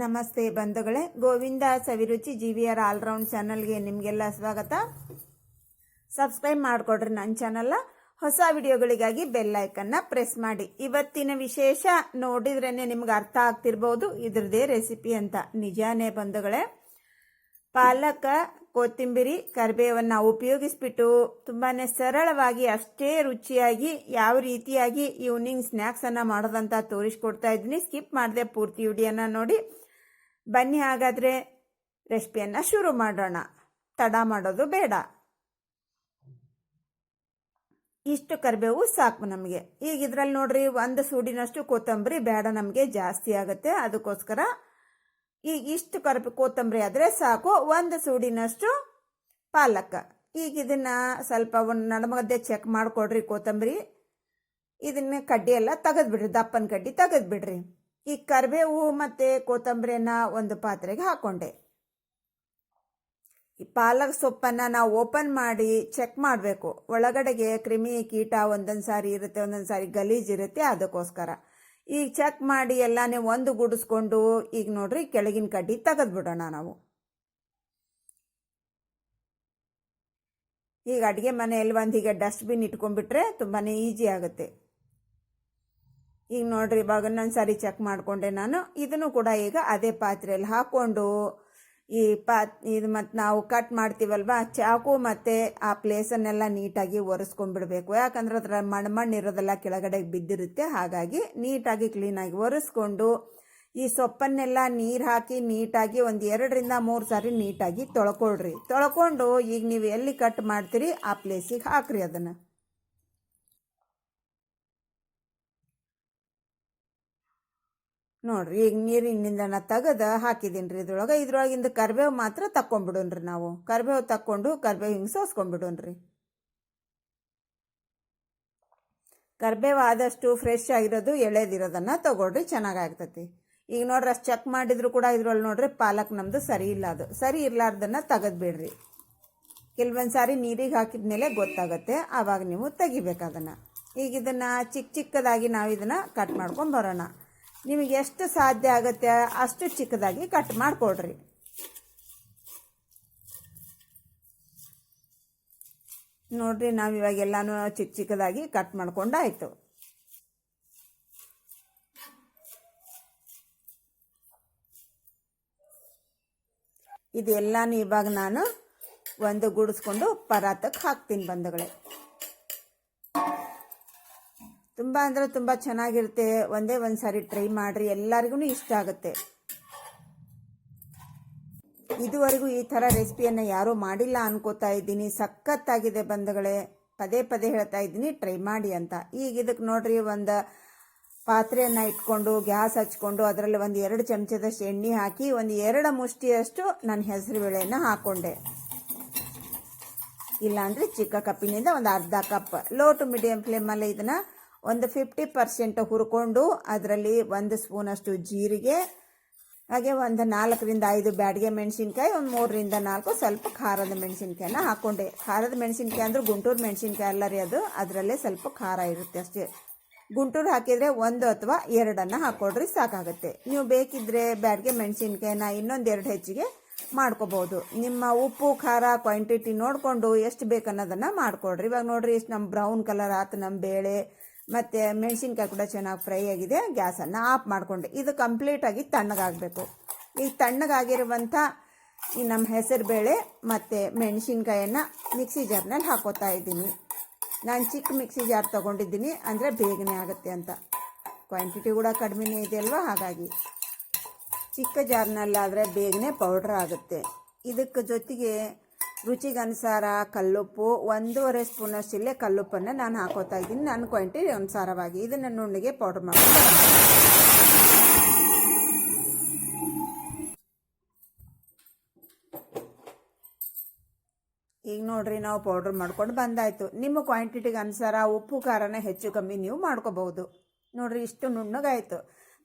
ನಮಸ್ತೆ ಬಂಧುಗಳೇ, Govinda Saviruchi G V R all round ಚಾನಲ್ಗೆ ನಿಮಗೆಲ್ಲ ಸ್ವಾಗತ. ಸಬ್ಸ್ಕ್ರೈಬ್ ಮಾಡಿಕೊಡ್ರಿ ನನ್ನ ಚಾನಲ್ನ. ಹೊಸ ವಿಡಿಯೋಗಳಿಗಾಗಿ ಬೆಲ್ ಐಕನ್ನ ಪ್ರೆಸ್ ಮಾಡಿ. ಇವತ್ತಿನ ವಿಶೇಷ ನೋಡಿದ್ರೇ ನಿಮ್ಗೆ ಅರ್ಥ ಆಗ್ತಿರ್ಬೋದು. ಇದ್ರದ್ದೇ ರೆಸಿಪಿ ಅಂತ. ನಿಜಾನೇ ಬಂಧುಗಳೇ, ಪಾಲಕ, ಕೊತ್ತಂಬರಿ, ಕರಿಬೇವನ್ನು ಉಪಯೋಗಿಸ್ಬಿಟ್ಟು ತುಂಬಾ ಸರಳವಾಗಿ, ಅಷ್ಟೇ ರುಚಿಯಾಗಿ, ಯಾವ ರೀತಿಯಾಗಿ ಈವ್ನಿಂಗ್ ಸ್ನ್ಯಾಕ್ಸನ್ನು ಮಾಡೋದಂತ ತೋರಿಸ್ಕೊಡ್ತಾ ಇದ್ದೀನಿ. ಸ್ಕಿಪ್ ಮಾಡದೆ ಪೂರ್ತಿ ವಿಡಿಯೋನ ನೋಡಿ. ಬನ್ನಿ ಹಾಗಾದರೆ ರೆಸಿಪಿಯನ್ನು ಶುರು ಮಾಡೋಣ. ತಡ ಮಾಡೋದು ಬೇಡ. ಇಷ್ಟು ಕರಿಬೇವು ಸಾಕು ನಮಗೆ. ಈಗ ಇದರಲ್ಲಿ ನೋಡ್ರಿ ಒಂದು ಸೂಡಿನಷ್ಟು ಕೊತ್ತಂಬರಿ ಬೇಡ ನಮಗೆ, ಜಾಸ್ತಿ ಆಗುತ್ತೆ. ಅದಕ್ಕೋಸ್ಕರ ಈಗ ಇಷ್ಟು ಕರಿಬೆ, ಕೊತ್ತಂಬರಿ ಆದರೆ ಸಾಕು. ಒಂದು ಸೂಡಿನಷ್ಟು ಪಾಲಕ್. ಈಗ ಇದನ್ನ ಸ್ವಲ್ಪ ಒಂದು ನಡಮಗದ್ದೆ ಚೆಕ್ ಮಾಡಿಕೊಡ್ರಿ ಕೊತ್ತಂಬರಿ. ಇದನ್ನ ಕಡ್ಡಿ ಎಲ್ಲ ತೆಗೆದ್ಬಿಡ್ರಿ, ದಪ್ಪನ ಕಡ್ಡಿ ತೆಗೆದ್ಬಿಡ್ರಿ. ಈ ಕರಿಬೇವು ಮತ್ತು ಕೊತ್ತಂಬರಿಯನ್ನ ಒಂದು ಪಾತ್ರೆಗೆ ಹಾಕ್ಕೊಂಡೆ ಈ ಪಾಲಕ್ ಸೊಪ್ಪನ್ನು ನಾವು ಓಪನ್ ಮಾಡಿ ಚೆಕ್ ಮಾಡಬೇಕು. ಒಳಗಡೆಗೆ ಕ್ರಿಮಿ ಕೀಟ ಒಂದೊಂದು ಸಾರಿ ಇರುತ್ತೆ, ಒಂದೊಂದು ಸಾರಿ ಗಲೀಜ್ ಇರುತ್ತೆ ಅದಕ್ಕೋಸ್ಕರ. ಈಗ ಚೆಕ್ ಮಾಡಿ ಎಲ್ಲನೇ ಒಂದು ಗುಡಿಸ್ಕೊಂಡು ಈಗ ನೋಡ್ರಿ ಕೆಳಗಿನ ಕಡ್ಡಿ ತೆಗೆದ್ಬಿಡೋಣ ನಾವು. ಈಗ ಅಡುಗೆ ಮನೆಯಲ್ಲಿ ಒಂದು ಈಗ ಡಸ್ಟ್ಬಿನ್ ಇಟ್ಕೊಂಡ್ಬಿಟ್ರೆ ತುಂಬಾ ಈಜಿ ಆಗುತ್ತೆ. ಈಗ ನೋಡ್ರಿ, ಇವಾಗ ಇನ್ನೊಂದು ಸಾರಿ ಚೆಕ್ ಮಾಡಿಕೊಂಡೆ ನಾನು. ಇದನ್ನು ಕೂಡ ಈಗ ಅದೇ ಪಾತ್ರೆಯಲ್ಲಿ ಹಾಕ್ಕೊಂಡು, ಈ ಪಾತ್, ಇದು ಮತ್ತು ನಾವು ಕಟ್ ಮಾಡ್ತೀವಲ್ವ, ಚಾಕು ಮತ್ತು ಆ ಪ್ಲೇಸನ್ನೆಲ್ಲ ನೀಟಾಗಿ ಒರೆಸ್ಕೊಂಡ್ಬಿಡ್ಬೇಕು. ಯಾಕಂದ್ರೆ ಅದರ ಮಣ್ಣು ಮಣ್ಣು ಇರೋದೆಲ್ಲ ಕೆಳಗಡೆ ಬಿದ್ದಿರುತ್ತೆ. ಹಾಗಾಗಿ ನೀಟಾಗಿ ಕ್ಲೀನಾಗಿ ಒರೆಸ್ಕೊಂಡು, ಈ ಸೊಪ್ಪನ್ನೆಲ್ಲ ನೀರು ಹಾಕಿ ನೀಟಾಗಿ ಒಂದು ಎರಡರಿಂದ ಮೂರು ಸಾರಿ ನೀಟಾಗಿ ತೊಳ್ಕೊಳ್ರಿ. ತೊಳ್ಕೊಂಡು ಈಗ ನೀವು ಎಲ್ಲಿ ಕಟ್ ಮಾಡ್ತೀರಿ, ಆ ಪ್ಲೇಸಿಗೆ ಹಾಕ್ರಿ ಅದನ್ನು. ನೋಡ್ರಿ, ಈಗ ನೀರಿನಿಂದ ತೆಗೆದು ಹಾಕಿದ್ದೀನಿ ರೀ ಇದ್ರೊಳಗೆ ಇದ್ರೊಳಗಿಂದ ಕರಿಬೇವು ಮಾತ್ರ ತಕ್ಕೊಂಬಿಡೋಣ್ರಿ ನಾವು. ಕರಿಬೇವು ತಕ್ಕೊಂಡು ಕರ್ಬೇವು ಹಿಂಗೆ ಸೋಸ್ಕೊಂಡ್ಬಿಡೋಣ್ರಿ ಕರಿಬೇವು ಆದಷ್ಟು ಫ್ರೆಶ್ ಆಗಿರೋದು ಎಳೆದಿರೋದನ್ನು ತಗೊಳ್ರಿ ಚೆನ್ನಾಗಾಗ್ತತಿ ಈಗ ನೋಡ್ರಿ, ಅಷ್ಟು ಚೆಕ್ ಮಾಡಿದ್ರು ಕೂಡ ಇದ್ರಲ್ಲಿ ನೋಡ್ರಿ, ಪಾಲಕ್ ನಮ್ಮದು ಸರಿ ಇಲ್ಲ ಅದು. ಸರಿ ಇರ್ಲಾರ್ದನ್ನ ತೆಗೆದ್ಬಿಡ್ರಿ ಕೆಲವೊಂದು ಸಾರಿ ನೀರಿಗೆ ಹಾಕಿದ ಮೇಲೆ ಗೊತ್ತಾಗುತ್ತೆ ಆವಾಗ ನೀವು ತೆಗಿಬೇಕು ಅದನ್ನು. ಈಗ ಇದನ್ನು ಚಿಕ್ಕ ಚಿಕ್ಕದಾಗಿ ನಾವು ಇದನ್ನು ಕಟ್ ಮಾಡ್ಕೊಂಡು ಬರೋಣ. ನಿಮಗೆ ಎಷ್ಟು ಸಾಧ್ಯ ಆಗುತ್ತೆ ಅಷ್ಟು ಚಿಕ್ಕದಾಗಿ ಕಟ್ ಮಾಡಿಕೊಡ್ರಿ. ನೋಡ್ರಿ, ನಾವು ಇವಾಗ ಎಲ್ಲಾನು ಚಿಕ್ಕ ಚಿಕ್ಕದಾಗಿ ಕಟ್ ಮಾಡ್ಕೊಂಡಾಯ್ತು. ಇದೆಲ್ಲಾನು ಇವಾಗ ನಾನು ಒಂದು ಗುಡಿಸ್ಕೊಂಡು ಪರಾತಕ್ಕೆ ಹಾಕ್ತೀನಿ ಬಂಧುಗಳೇ. ತುಂಬ ಅಂದರೆ ತುಂಬ ಚೆನ್ನಾಗಿರುತ್ತೆ. ಒಂದೇ ಒಂದು ಸಾರಿ ಟ್ರೈ ಮಾಡಿರಿ. ಎಲ್ಲರಿಗೂ ಇಷ್ಟ ಆಗುತ್ತೆ. ಇದುವರೆಗೂ ಈ ಥರ ರೆಸಿಪಿಯನ್ನು ಯಾರೂ ಮಾಡಿಲ್ಲ ಅನ್ಕೋತಾ ಇದ್ದೀನಿ. ಸಖತ್ತಾಗಿದೆ ಬಂಧುಗಳೇ. ಪದೇ ಪದೇ ಹೇಳ್ತಾ ಇದ್ದೀನಿ ಟ್ರೈ ಮಾಡಿ ಅಂತ. ಈಗ ಇದಕ್ಕೆ ನೋಡ್ರಿ, ಒಂದು ಪಾತ್ರೆಯನ್ನು ಇಟ್ಕೊಂಡು, ಗ್ಯಾಸ್ ಹಚ್ಕೊಂಡು, ಅದರಲ್ಲಿ ಒಂದು ಎರಡು ಚಮಚದಷ್ಟು ಎಣ್ಣೆ ಹಾಕಿ, ಒಂದು ಎರಡು ಮುಷ್ಟಿಯಷ್ಟು ನಾನು ಹೆಸರು ಬೇಳೆಯನ್ನು ಹಾಕ್ಕೊಂಡೆ ಇಲ್ಲಾಂದರೆ ಚಿಕ್ಕ ಕಪ್ಪಿನಿಂದ ಒಂದು ಅರ್ಧ ಕಪ್. ಲೋ ಟು ಮೀಡಿಯಂ ಫ್ಲೇಮಲ್ಲಿ ಇದನ್ನು ಒಂದು ಫಿಫ್ಟಿ ಪರ್ಸೆಂಟ್ ಹುರ್ಕೊಂಡು ಅದರಲ್ಲಿ ಒಂದು ಸ್ಪೂನಷ್ಟು ಜೀರಿಗೆ, ಹಾಗೆ ಒಂದು ನಾಲ್ಕರಿಂದ ಐದು ಬ್ಯಾಡಿಗೆ ಮೆಣಸಿನ್ಕಾಯಿ, ಒಂದು ಮೂರರಿಂದ ನಾಲ್ಕು ಸ್ವಲ್ಪ ಖಾರದ ಮೆಣಸಿನ್ಕಾಯನ್ನ ಹಾಕ್ಕೊಂಡೆ ಖಾರದ ಮೆಣಸಿನ್ಕಾಯಿ ಅಂದರೆ ಗುಂಟೂರು ಮೆಣಸಿನ್ಕಾಯಿ ಅಲ್ಲ ರೀ ಅದು, ಅದರಲ್ಲೇ ಸ್ವಲ್ಪ ಖಾರ ಇರುತ್ತೆ ಅಷ್ಟೇ. ಗುಂಟೂರು ಹಾಕಿದರೆ ಒಂದು ಅಥವಾ ಎರಡನ್ನು ಹಾಕ್ಕೊಡ್ರಿ ಸಾಕಾಗುತ್ತೆ. ನೀವು ಬೇಕಿದ್ರೆ ಬ್ಯಾಡಿಗೆ ಮೆಣಸಿನ್ಕಾಯಿನ ಇನ್ನೊಂದು ಎರಡು ಹೆಚ್ಚಿಗೆ ಮಾಡ್ಕೋಬಹುದು ನಿಮ್ಮ ಉಪ್ಪು, ಖಾರ ಕ್ವಾಂಟಿಟಿ ನೋಡಿಕೊಂಡು ಎಷ್ಟು ಬೇಕನ್ನೋದನ್ನು ಮಾಡ್ಕೊಡ್ರಿ. ಇವಾಗ ನೋಡ್ರಿ ಎಷ್ಟು ನಮ್ಮ ಬ್ರೌನ್ ಕಲರ್ ಆತು ನಮ್ಮ ಬೇಳೆ ಮತ್ತು ಮೆಣಸಿನ್ಕಾಯಿ ಕೂಡ ಚೆನ್ನಾಗಿ ಫ್ರೈ ಆಗಿದೆ, ಗ್ಯಾಸನ್ನು ಆಫ್ ಮಾಡಿಕೊಂಡೆ ಇದು ಕಂಪ್ಲೀಟಾಗಿ ತಣ್ಣಗಾಗಬೇಕು. ಈ ತಣ್ಣಗಾಗಿರುವಂಥ ಈ ನಮ್ಮ ಹೆಸರು ಬೇಳೆ ಮತ್ತು ಮೆಣಸಿನ್ಕಾಯನ್ನು ಮಿಕ್ಸಿ ಜಾರ್ನಲ್ಲಿ ಹಾಕೋತಾ ಇದ್ದೀನಿ. ನಾನು ಚಿಕ್ಕ ಮಿಕ್ಸಿ ಜಾರ್ ತೊಗೊಂಡಿದ್ದೀನಿ, ಅಂದರೆ ಬೇಗನೆ ಆಗುತ್ತೆ ಅಂತ. ಕ್ವಾಂಟಿಟಿ ಕೂಡ ಕಡಿಮೆ ಇದೆ ಅಲ್ವಾ? ಹಾಗಾಗಿ ಚಿಕ್ಕ ಜಾರ್ನಲ್ಲಾದರೆ ಬೇಗನೆ ಪೌಡ್ರ್ ಆಗುತ್ತೆ. ಇದಕ್ಕೆ ಜೊತೆಗೆ ರುಚಿಗನುಸಾರ ಕಲ್ಲುಪ್ಪು, ಒಂದೂವರೆ ಸ್ಪೂನಷ್ಟು ಇಲ್ಲೇ ಕಲ್ಲುಪ್ಪನ್ನು ನಾನು ಹಾಕೋತಾ ಇದ್ದೀನಿ. ನನ್ನ ಕ್ವಾಂಟಿಟಿ ಅನುಸಾರವಾಗಿ ಇದನ್ನು ನುಣ್ಣಿಗೆ ಪೌಡ್ರ್ ಮಾಡ್ಕೊಂಡು ಈಗ ನೋಡ್ರಿ, ನಾವು ಪೌಡ್ರ್ ಮಾಡ್ಕೊಂಡು ಬಂದಾಯಿತು. ನಿಮ್ಮ ಕ್ವಾಂಟಿಟಿಗೆ ಅನುಸಾರ ಉಪ್ಪು, ಖಾರನ ಹೆಚ್ಚು ಕಮ್ಮಿ ನೀವು ಮಾಡ್ಕೋಬಹುದು. ನೋಡ್ರಿ, ಇಷ್ಟು ನುಣ್ಣಗಾಯಿತು.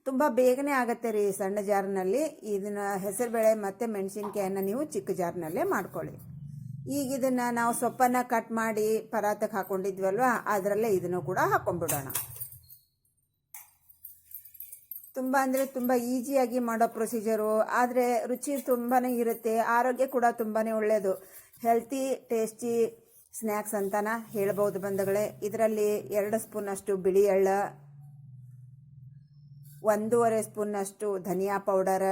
ತುಂಬ ಬೇಗನೆ ಆಗುತ್ತೆ ರೀ ಸಣ್ಣ ಜಾರ್ನಲ್ಲಿ. ಇದನ್ನ ಹೆಸರುಬೇಳೆ ಮತ್ತು ಮೆಣಸಿನ್ಕಾಯನ್ನು ನೀವು ಚಿಕ್ಕ ಜಾರ್ನಲ್ಲೇ ಮಾಡ್ಕೊಳ್ಳಿ. ಈಗ ಇದನ್ನು ನಾವು ಸೊಪ್ಪನ್ನು ಕಟ್ ಮಾಡಿ ಪರಾತಕ್ಕೆ ಹಾಕ್ಕೊಂಡಿದ್ವಲ್ವ ಅದರಲ್ಲೇ ಇದನ್ನು ಕೂಡ ಹಾಕ್ಕೊಂಡ್ಬಿಡೋಣ ತುಂಬ ಅಂದರೆ ತುಂಬ ಈಸಿಯಾಗಿ ಮಾಡೋ ಪ್ರೊಸೀಜರು ಆದರೆ ರುಚಿ ತುಂಬಾ ಇರುತ್ತೆ, ಆರೋಗ್ಯ ಕೂಡ ತುಂಬಾ ಒಳ್ಳೆಯದು ಹೆಲ್ತಿ ಟೇಸ್ಟಿ ಸ್ನ್ಯಾಕ್ಸ್ ಅಂತನ ಹೇಳ್ಬೋದು ಬಂಧುಗಳೇ. ಇದರಲ್ಲಿ ಎರಡು ಸ್ಪೂನಷ್ಟು ಬಿಳಿ ಎಳ್ಳ, ಒಂದೂವರೆ ಸ್ಪೂನ್ನಷ್ಟು ಧನಿಯಾ ಪೌಡರ್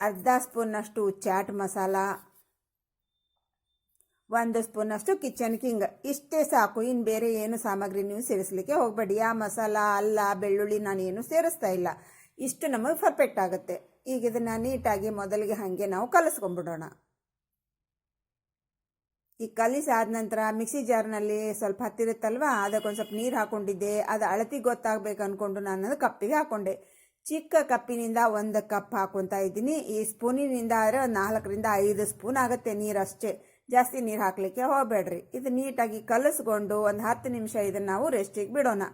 ಅರ್ಧ ಸ್ಪೂನ್ನಷ್ಟು ಚಾಟ್ ಮಸಾಲ ಒಂದು ಸ್ಪೂನಷ್ಟು ಕಿಚನ್ ಕಿಂಗ್ ಇಷ್ಟೇ ಸಾಕು. ಇನ್ನು ಬೇರೆ ಏನು ಸಾಮಗ್ರಿ ನೀವು ಸೇರಿಸಲಿಕ್ಕೆ ಹೋಗಬೇಡಿ. ಆ ಮಸಾಲ, ಅಲ್ಲ, ಬೆಳ್ಳುಳ್ಳಿ ನಾನು ಏನು ಸೇರಿಸ್ತಾ ಇಲ್ಲ. ಇಷ್ಟು ನಮಗೆ ಪರ್ಫೆಕ್ಟ್ ಆಗುತ್ತೆ. ಈಗ ಇದನ್ನು ನೀಟಾಗಿ ಮೊದಲಿಗೆ ಹಾಗೆ ನಾವು ಕಲಿಸ್ಕೊಂಡ್ಬಿಡೋಣ. ಈ ಕಲಿಸಾದ ನಂತರ ಮಿಕ್ಸಿ ಜಾರ್ನಲ್ಲಿ ಸ್ವಲ್ಪ ಹತ್ತಿರುತ್ತಲ್ವ? ಅದಕ್ಕೊಂದು ಸ್ವಲ್ಪ ನೀರು ಹಾಕೊಂಡಿದ್ದೆ. ಅದು ಅಳತಿ ಗೊತ್ತಾಗಬೇಕು ಅಂದ್ಕೊಂಡು ನಾನು ಅದು ಕಪ್ಪಿಗೆ ಹಾಕೊಂಡೆ. ಚಿಕ್ಕ ಕಪ್ಪಿನಿಂದ ಒಂದು ಕಪ್ ಹಾಕೊತಾ ಇದ್ದೀನಿ. ಈ ಸ್ಪೂನಿನಿಂದ ಆದರೆ ಒಂದು ನಾಲ್ಕರಿಂದ ಐದು ಸ್ಪೂನ್ ಆಗುತ್ತೆ ನೀರು ಅಷ್ಟೇ. ಜಾಸ್ತಿ ನೀರು ಹಾಕಲಿಕ್ಕೆ ಹೋಗಬೇಡ್ರಿ. ಇದು ನೀಟಾಗಿ ಕಲಸ್ಕೊಂಡು ಒಂದು ಹತ್ತು ನಿಮಿಷ ಇದನ್ನು ನಾವು ರೆಸ್ಟಿಗೆ ಬಿಡೋಣ.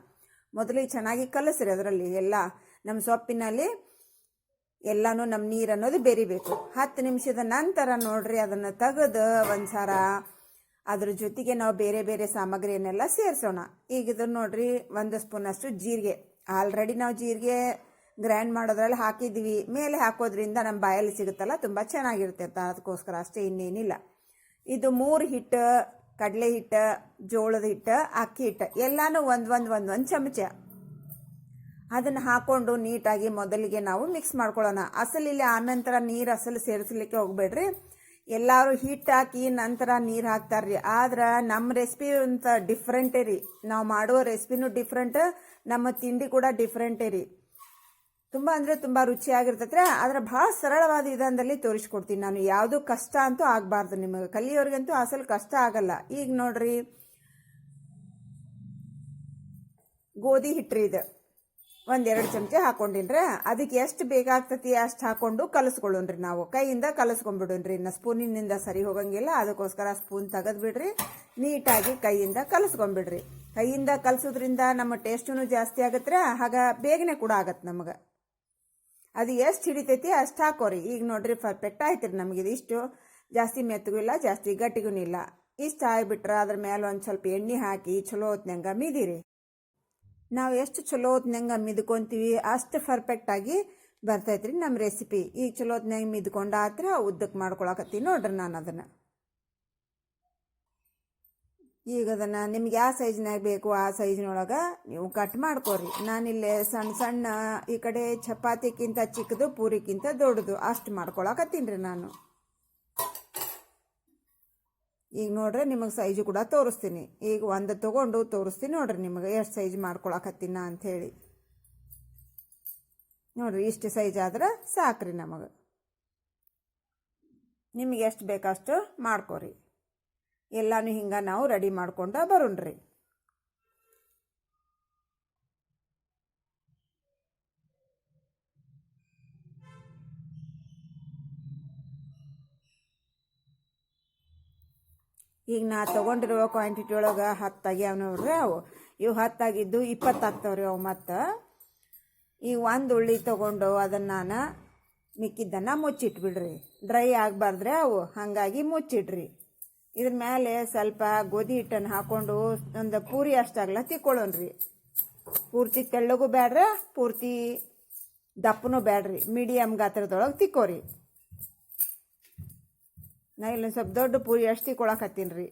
ಮೊದಲಿಗೆ ಚೆನ್ನಾಗಿ ಕಲಸ್ರಿ ಅದರಲ್ಲಿ ಎಲ್ಲ. ನಮ್ಮ ಸೊಪ್ಪಿನಲ್ಲಿ ಎಲ್ಲನೂ ನಮ್ಮ ನೀರು ಅನ್ನೋದು ಬೆರಿಬೇಕು. ಹತ್ತು ನಿಮಿಷದ ನಂತರ ನೋಡ್ರಿ ಅದನ್ನು ತೆಗೆದು ಒಂದು ಸಾರ ಅದ್ರ ಜೊತೆಗೆ ನಾವು ಬೇರೆ ಬೇರೆ ಸಾಮಗ್ರಿಯನ್ನೆಲ್ಲ ಸೇರಿಸೋಣ. ಈಗ ಇದನ್ನು ನೋಡ್ರಿ ಒಂದು ಸ್ಪೂನಷ್ಟು ಜೀರಿಗೆ. ಆಲ್ರೆಡಿ ನಾವು ಜೀರಿಗೆ ಗ್ರೈಂಡ್ ಮಾಡೋದ್ರಲ್ಲಿ ಹಾಕಿದ್ವಿ ಮೇಲೆ ಹಾಕೋದ್ರಿಂದ ನಮ್ಮ ಬಾಯಲ್ಲಿ ಸಿಗುತ್ತಲ್ಲ, ತುಂಬ ಚೆನ್ನಾಗಿರುತ್ತೆ ಅದಕ್ಕೋಸ್ಕರ ಅಷ್ಟೇ ಇನ್ನೇನಿಲ್ಲ. ಇದು ಮೂರು ಹಿಟ್ಟು, ಕಡಲೆ ಹಿಟ್ಟು, ಜೋಳದ ಹಿಟ್ಟು, ಅಕ್ಕಿ ಹಿಟ್ಟು, ಎಲ್ಲಾನು ಒಂದು ಒಂದು ಒಂದು ಒಂದು ಚಮಚ. ಅದನ್ನು ಹಾಕೊಂಡು ನೀಟಾಗಿ ಮೊದಲಿಗೆ ನಾವು ಮಿಕ್ಸ್ ಮಾಡ್ಕೊಳ್ಳೋಣ. ಅಸಲಿಲ್ಲ ಆನಂತರ ನೀರು ಅಸಲು ಸೇರಿಸಲಿಕ್ಕೆ ಹೋಗ್ಬೇಡ್ರಿ. ಎಲ್ಲರೂ ಹಿಟ್ಟು ಹಾಕಿ ನಂತರ ನೀರು ಹಾಕ್ತಾರ್ರಿ. ಆದ್ರೆ ನಮ್ಮ ರೆಸಿಪಿ ಅಂತ ಡಿಫ್ರೆಂಟೇ ರೀ. ನಾವು ಮಾಡುವ ರೆಸಿಪಿನೂ ಡಿಫ್ರೆಂಟ್ ನಮ್ಮ ತಿಂಡಿ ಕೂಡ ಡಿಫ್ರೆಂಟೇ ರೀ. ತುಂಬ ಅಂದರೆ ತುಂಬ ರುಚಿಯಾಗಿರ್ತೈತ್ರೆ ಆದ್ರೆ ಭಾಳ ಸರಳವಾದ ವಿಧಾನದಲ್ಲಿ ತೋರಿಸ್ಕೊಡ್ತೀನಿ ನಾನು. ಯಾವುದು ಕಷ್ಟ ಅಂತೂ ಆಗಬಾರ್ದು ನಿಮಗೆ. ಕಲಿಯೋರಿಗಂತೂ ಅಸಲು ಕಷ್ಟ ಆಗಲ್ಲ. ಈಗ ನೋಡ್ರಿ. ಗೋಧಿ ಹಿಟ್ರಿ ಇದು. ಒಂದೆರಡು ಚಮಚ ಹಾಕೊಂಡಿನ್ರಿ. ಅದಕ್ಕೆ ಎಷ್ಟು ಬೇಕಾಗ್ತತಿ ಅಷ್ಟು ಹಾಕೊಂಡು ಕಲಸ್ಕೊಳ್ಳೋಣ್ರಿ ನಾವು. ಕೈಯಿಂದ ಕಲಸ್ಕೊಂಡ್ಬಿಡೋಣ್ರಿ. ಇನ್ನು ಸ್ಪೂನಿನಿಂದ ಸರಿ ಹೋಗಂಗಿಲ್ಲ. ಅದಕ್ಕೋಸ್ಕರ ಸ್ಪೂನ್ ತೆಗೆದು ಬಿಡ್ರಿ ನೀಟಾಗಿ ಕೈಯಿಂದ ಕಲಸ್ಕೊಂಡ್ಬಿಡ್ರಿ. ಕೈಯಿಂದ ಕಲಸೋದ್ರಿಂದ ನಮ್ಮ ಟೇಸ್ಟೂ ಜಾಸ್ತಿ ಆಗತ್ತೆ. ಹಾಗ ಬೇಗನೆ ಕೂಡ ಆಗತ್ತೆ ನಮಗೆ. ಅದು ಎಷ್ಟು ಹಿಡಿತೈತಿ ಅಷ್ಟು ಹಾಕೋರಿ. ಈಗ ನೋಡ್ರಿ ಪರ್ಫೆಕ್ಟ್ ಆಯ್ತು ರೀ ನಮಗೆ ಇಷ್ಟು ಜಾಸ್ತಿ ಮೆತ್ತಗೂ ಇಲ್ಲ, ಜಾಸ್ತಿ ಗಟ್ಟಿಗೂ ಇಲ್ಲ. ಇಷ್ಟು ಆಗಿಬಿಟ್ರೆ ಅದ್ರ ಮೇಲೆ ಒಂದು ಸ್ವಲ್ಪ ಎಣ್ಣೆ ಹಾಕಿ ಚಲೋ ಹೊತ್ನಂಗ ಮಿದಿರಿ ನಾವು ಎಷ್ಟು ಚಲೋ ಹೊತ್ನಂಗ ಮಿದ್ಕೊಂತೀವಿ ಅಷ್ಟು ಪರ್ಫೆಕ್ಟಾಗಿ ಬರ್ತೈತ್ರಿ ನಮ್ಮ ರೆಸಿಪಿ ಈಗ ಚಲೋ ಹೊತ್ನಾಗ ಮಿದ್ಕೊಂಡು ಆತ್ರ ಉದ್ದಕ್ಕೆ ಮಾಡ್ಕೊಳಕತ್ತೀನಿ ನೋಡ್ರಿ ನಾನು ಅದನ್ನು. ಈಗ ಅದನ್ನು ನಿಮ್ಗೆ ಯಾವ ಸೈಜ್ನಾಗ ಬೇಕು ಆ ಸೈಜ್ನೊಳಗೆ ನೀವು ಕಟ್ ಮಾಡ್ಕೋರಿ. ನಾನಿಲ್ಲಿ ಸಣ್ಣ ಸಣ್ಣ ಈ ಕಡೆ ಚಪಾತಿಕ್ಕಿಂತ ಚಿಕ್ಕದು ಪೂರಿಕ್ಕಿಂತ ದೊಡ್ಡದು ಅಷ್ಟು ಮಾಡ್ಕೊಳಕತ್ತೀನಿ ರೀ ನಾನು. ಈಗ ನೋಡ್ರಿ ನಿಮಗೆ ಸೈಜ್ ಕೂಡ ತೋರಿಸ್ತೀನಿ. ಈಗ ಒಂದು ತೊಗೊಂಡು ತೋರಿಸ್ತೀನಿ ನೋಡ್ರಿ ನಿಮಗೆ ಎಷ್ಟು ಸೈಜ್ ಮಾಡ್ಕೊಳಕತ್ತೀನ ಅಂಥೇಳಿ ನೋಡ್ರಿ ಇಷ್ಟು ಸೈಜ್ ಆದ್ರೆ ಸಾಕ್ರಿ ನಮಗೆ. ನಿಮಗೆ ಎಷ್ಟು ಬೇಕಷ್ಟು ಮಾಡ್ಕೊರಿ. ಎಲ್ಲಾನು ಹಿಂಗೆ ನಾವು ರೆಡಿ ಮಾಡ್ಕೊಂಡು ಬರೋಣ್ರಿ. ಈಗ ನಾ ತೊಗೊಂಡಿರುವ ಕ್ವಾಂಟಿಟಿ ಒಳಗೆ ಹತ್ತು ಆಗ್ಯಾವ ನೋಡ್ರಿ ಅವು. ಇವು ಹತ್ತಾಗಿದ್ದು ಇಪ್ಪತ್ತು ಆಗ್ತಾವ್ರಿ ಅವು ಮತ್ತು. ಈಗ ಒಂದು ಉಳ್ಳಿ ತೊಗೊಂಡು ಅದನ್ನು ನಾನು ಮಿಕ್ಕಿದ್ದನ್ನು ಮುಚ್ಚಿಟ್ಬಿಡ್ರಿ. ಡ್ರೈ ಆಗಬಾರ್ದ್ರೆ ಅವು. ಹಾಗಾಗಿ ಮುಚ್ಚಿಡ್ರಿ. ಇದ್ರ ಮೇಲೆ ಸ್ವಲ್ಪ ಗೋಧಿ ಹಿಟ್ಟನ್ನು ಹಾಕೊಂಡು ಒಂದು ಪೂರಿ ಅಷ್ಟಾಗಲ್ಲ ತಿಕ್ಕೊಳ್ಳೋಣ್ರಿ ಪೂರ್ತಿ ತೆಳ್ಳಗೂ ಬೇಡ್ರ ಪೂರ್ತಿ ದಪ್ಪನೂ ಬೇಡ್ರಿ ಮೀಡಿಯಮ್ ಗಾತ್ರದೊಳಗೆ ತಿಕ್ಕೋರಿ. ನಾ ಇಲ್ಲೊಂದು ಸ್ವಲ್ಪ ದೊಡ್ಡ ಪೂರಿ ಅಷ್ಟು ತಿಕ್ಕೊಳಕತ್ತೀನಿ ರೀ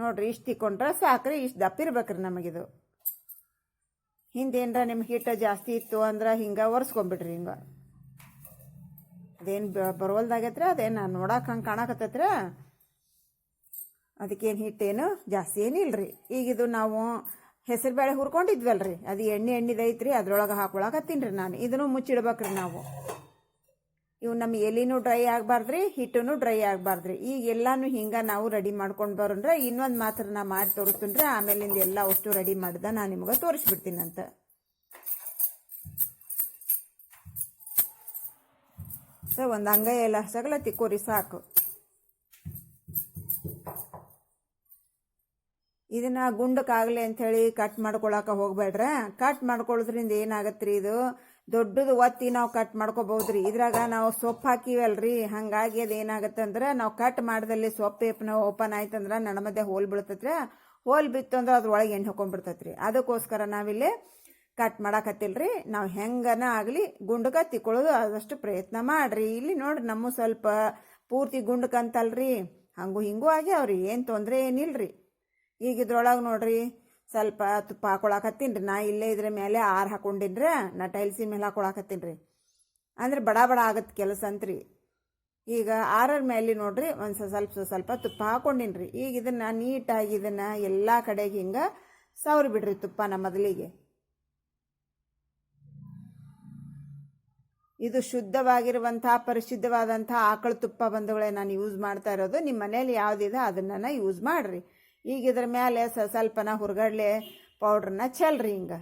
ನೋಡ್ರಿ, ಇಷ್ಟು ತಿಕ್ಕೊಂಡ್ರೆ ಸಾಕ್ರಿ, ಇಷ್ಟು ದಪ್ಪ ಇರ್ಬೇಕ್ರಿ ನಮಗಿದು. ಹಿಂದೇನ್ರ ನಿಮ್ಮ ಹಿಟ್ಟು ಜಾಸ್ತಿ ಇತ್ತು ಅಂದ್ರೆ ಹಿಂಗೆ ಒರೆಸ್ಕೊಂಬಿಡ್ರಿ ಹಿಂಗೆ. ಅದೇನು ಬರೋಲ್ದಾಗೈತ್ರ ಅದೇನು ನೋಡಕ್ಕೆ ಹಂಗೆ ಕಾಣಕತ್ತೈತ್ರ? ಅದಕ್ಕೇನು ಹಿಟ್ಟೇನು ಜಾಸ್ತಿ ಏನಿಲ್ರಿ ಈಗ ಇದು ನಾವು ಹೆಸರುಬೇಳೆ ಹುರ್ಕೊಂಡಿದ್ವಲ್ರಿ. ಅದು ಎಣ್ಣೆ ಎಣ್ಣೆದೈತ್ರಿ ಅದ್ರೊಳಗೆ ಹಾಕೊಳಕತ್ತೀನಿ ರೀ ನಾನು. ಇದನ್ನು ಮುಚ್ಚಿಡ್ಬೇಕ್ರಿ ನಾವು. ಇವು ನಮ್ಮ ಎಲೆನೂ ಡ್ರೈ ಆಗಬಾರ್ದ್ರಿ ಹಿಟ್ಟೂ ಡ್ರೈ ಆಗಬಾರ್ದ್ರಿ. ಈಗ ಎಲ್ಲಾನು ಹಿಂಗೆ ನಾವು ರೆಡಿ ಮಾಡ್ಕೊಂಡು ಬರೋಣ್ರೆ. ಇನ್ನೊಂದು ಮಾತ್ರ ನಾ ಮಾಡಿ ತೋರಿಸ್ತೀನಿ ರೀ ಆಮೇಲಿಂದ ಎಲ್ಲ ಅಷ್ಟು ರೆಡಿ ಮಾಡ್ದೆ ನಾನು ನಿಮಗೆ ತೋರಿಸ್ಬಿಡ್ತೀನಂತ ಸೊ ಒಂದು ಅಂಗೈ ಎಲ್ಲ ಸಗಲ ತಿಕ್ಕೋರಿ ಸಾಕು. ಇದನ್ನ ಗುಂಡಕ್ಕಾಗಲಿ ಅಂಥೇಳಿ ಕಟ್ ಮಾಡ್ಕೊಳಕ್ಕೆ ಹೋಗ್ಬೇಡ್ರೆ. ಕಟ್ ಮಾಡ್ಕೊಳ್ಳೋದ್ರಿಂದ ಏನಾಗತ್ತೆ ಇದು? ದೊಡ್ಡದು ಒತ್ತಿ ನಾವು ಕಟ್ ಮಾಡ್ಕೋಬಹುದ್ರಿ. ಇದ್ರಾಗ ನಾವು ಸೊಪ್ಪು ಹಾಕಿವಲ್ರಿ. ಹಾಗಾಗಿ ಅದು ಏನಾಗುತ್ತೆ ಅಂದ್ರೆ ನಾವು ಕಟ್ ಮಾಡ್ದಲ್ಲಿ ಸೊಪ್ಪು ಓಪನ್ ಆಯ್ತಂದ್ರೆ ನನ್ನ ಮಧ್ಯೆ ಹೋಲ್ ಬೀಳ್ತೈತ್ರಿ. ಹೋಲ್ ಬಿತ್ತು ಅಂದ್ರೆ ಅದ್ರೊಳಗೆ ಎಣ್ಣೆ ಹೊಕೊಂಡ್ಬಿಡ್ತೈತ್ರಿ. ಅದಕ್ಕೋಸ್ಕರ ನಾವಿಲ್ಲಿ ಕಟ್ ಮಾಡಾಕತ್ತಿಲ್ರಿ. ನಾವು ಹೆಂಗನ ಆಗಲಿ ಗುಂಡಕ ತಿಕ್ಕೊಳ್ಳೋದು ಆದಷ್ಟು ಪ್ರಯತ್ನ ಮಾಡ್ರಿ. ಇಲ್ಲಿ ನೋಡ್ರಿ ನಮ್ಮ ಸ್ವಲ್ಪ ಪೂರ್ತಿ ಗುಂಡಕಂತಲ್ರಿ ಹಂಗೂ ಹಿಂಗೂ ಆಗ್ಯಾವ್ರಿ. ಏನು ತೊಂದರೆ ಏನಿಲ್ರಿ. ಈಗ ಇದ್ರೊಳಗೆ ನೋಡ್ರಿ, ಸ್ವಲ್ಪ ತುಪ್ಪ ಹಾಕೊಳಕತ್ತೀನಿ ರೀ. ನಾ ಇಲ್ಲೇ ಇದ್ರ ಮೇಲೆ ಆರು ರೀ ನಾ ಟೈಲ್ಸಿ ಮೇಲೆ ಹಾಕೊಳಕತ್ತೀನಿ ರೀ. ಅಂದ್ರೆ ಬಡ ಬಡ ಆಗತ್ತೆ ಕೆಲಸ ಅಂತ್ರಿ ಈಗ ಆರರ ಮೇಲೆ ನೋಡ್ರಿ, ಒಂದು ಸ್ವಲ್ಪ ಸ್ವಲ್ಪ ತುಪ್ಪ ಹಾಕೊಂಡಿನಿ ರೀ. ಈಗ ಇದನ್ನು ನೀಟಾಗಿ ಇದನ್ನು ಎಲ್ಲ ಕಡೆಗೆ ಹಿಂಗೆ ಸವ್ರಿ ಬಿಡ್ರಿ ತುಪ್ಪನ ಮೊದಲಿಗೆ. ಇದು ಶುದ್ಧವಾಗಿರುವಂಥ, ಪರಿಶುದ್ಧವಾದಂಥ ಆಕಳ ತುಪ್ಪ ಬಂಧುಗಳೇ ನಾನು ಯೂಸ್ ಮಾಡ್ತಾ ಇರೋದು. ನಿಮ್ಮ ಮನೇಲಿ ಯಾವುದಿದೆ ಅದನ್ನು ಯೂಸ್ ಮಾಡಿರಿ. ಈಗ ಇದ್ರ ಮೇಲೆ ಸ್ವಲ್ಪನ ಹುರ್ಗಡ್ಲೆ ಪೌಡ್ರನ್ನ ಚೆಲ್ರಿ ಹಿಂಗೆ.